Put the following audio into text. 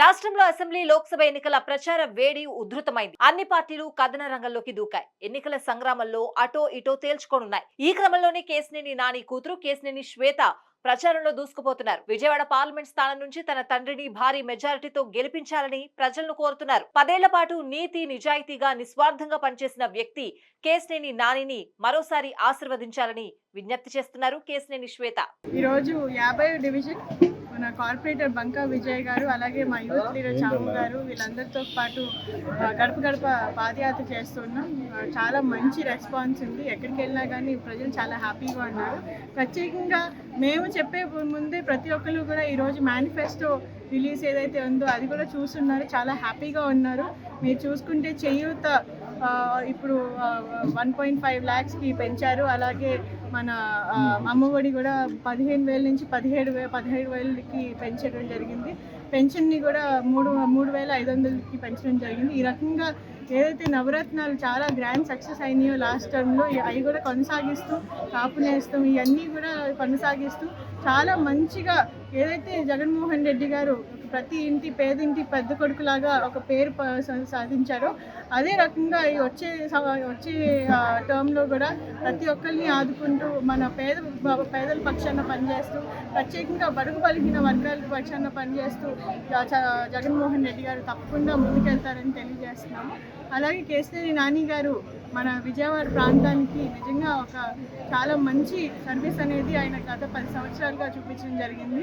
రాష్ట్రంలో అసెంబ్లీ లోక్సభ ఎన్నికల ప్రచార వేడి ఉధృతమైంది. అన్ని పార్టీలు కథన రంగంలోకి దూకాయి. ఎన్నికల సంగ్రామంలో అటో ఇటో తేల్చుకోనున్నాయి. ఈ క్రమంలోనే కేసినేని నాని కూతురు కేసినేని శ్వేత ప్రచారంలో దూసుకుపోతున్నారు. విజయవాడ పార్లమెంట్ స్థానం నుంచి తన తండ్రిని భారీ మెజారిటీతో గెలిపించాలని ప్రజలను కోరుతున్నారు. పదేళ్ళ పాటు నీతి నిజాయితీగా నిస్వార్థంగా పనిచేసిన వ్యక్తి కేసినేని నానిని మరోసారి ఆశీర్వదించాలని విజ్ఞప్తి చేస్తున్నారు కేసినేని శ్వేత. ఈరోజు యాభై డివిజన్ మన కార్పొరేటర్ బంకా విజయ్ గారు అలాగే మా యూత్ లీడర్ చాము గారు వీళ్ళందరితో పాటు గడప గడప పాదయాత్ర చేస్తున్నాం. చాలా మంచి రెస్పాన్స్ ఉంది. ఎక్కడికి వెళ్ళినా కానీ ప్రజలు చాలా హ్యాపీగా ఉన్నారు. ప్రత్యేకంగా మేము చెప్పే ముందే ప్రతి ఒక్కరు కూడా ఈరోజు మేనిఫెస్టో రిలీజ్ ఏదైతే ఉందో అది కూడా చూస్తున్నారు. చాలా హ్యాపీగా ఉన్నారు. మీరు చూసుకుంటే చేయూత ఇప్పుడు వన్ పాయింట్ ఫైవ్ ల్యాక్స్కి పెంచారు. అలాగే మన అమ్మఒడి కూడా పదిహేను వేల నుంచి పదిహేడు వే పదిహేడు వేలకి పెంచడం జరిగింది. పెన్షన్ని కూడా మూడు మూడు వేల ఐదు వందలకి పెంచడం జరిగింది. ఈ రకంగా ఏదైతే నవరత్నాలు చాలా గ్రాండ్ సక్సెస్ అయినాయో లాస్ట్ టర్మ్లో అవి కూడా కొనసాగిస్తూ కాపు నేస్తం ఇవన్నీ కూడా కొనసాగిస్తూ చాలా మంచిగా ఏదైతే జగన్మోహన్ రెడ్డి గారు ప్రతి ఇంటి పేదింటి పెద్ద కొడుకులాగా ఒక పేరు సాధించారు సాధించారో. అదే రకంగా ఈ వచ్చే వచ్చే టర్మ్లో కూడా ప్రతి ఒక్కరిని ఆదుకుంటూ మన పేద పేదల పక్షాన పనిచేస్తూ ప్రత్యేకంగా బడుగు పలికిన వర్గాల పక్షాన పనిచేస్తూ జగన్మోహన్ రెడ్డి గారు తప్పకుండా ముందుకెళ్తారని తెలియజేస్తున్నాము. అలాగే కేసీఆర్ నాని గారు మన విజయవాడ ప్రాంతానికి నిజంగా ఒక చాలా మంచి సర్వీస్ అనేది ఆయన గత పది సంవత్సరాలుగా చూపించడం జరిగింది.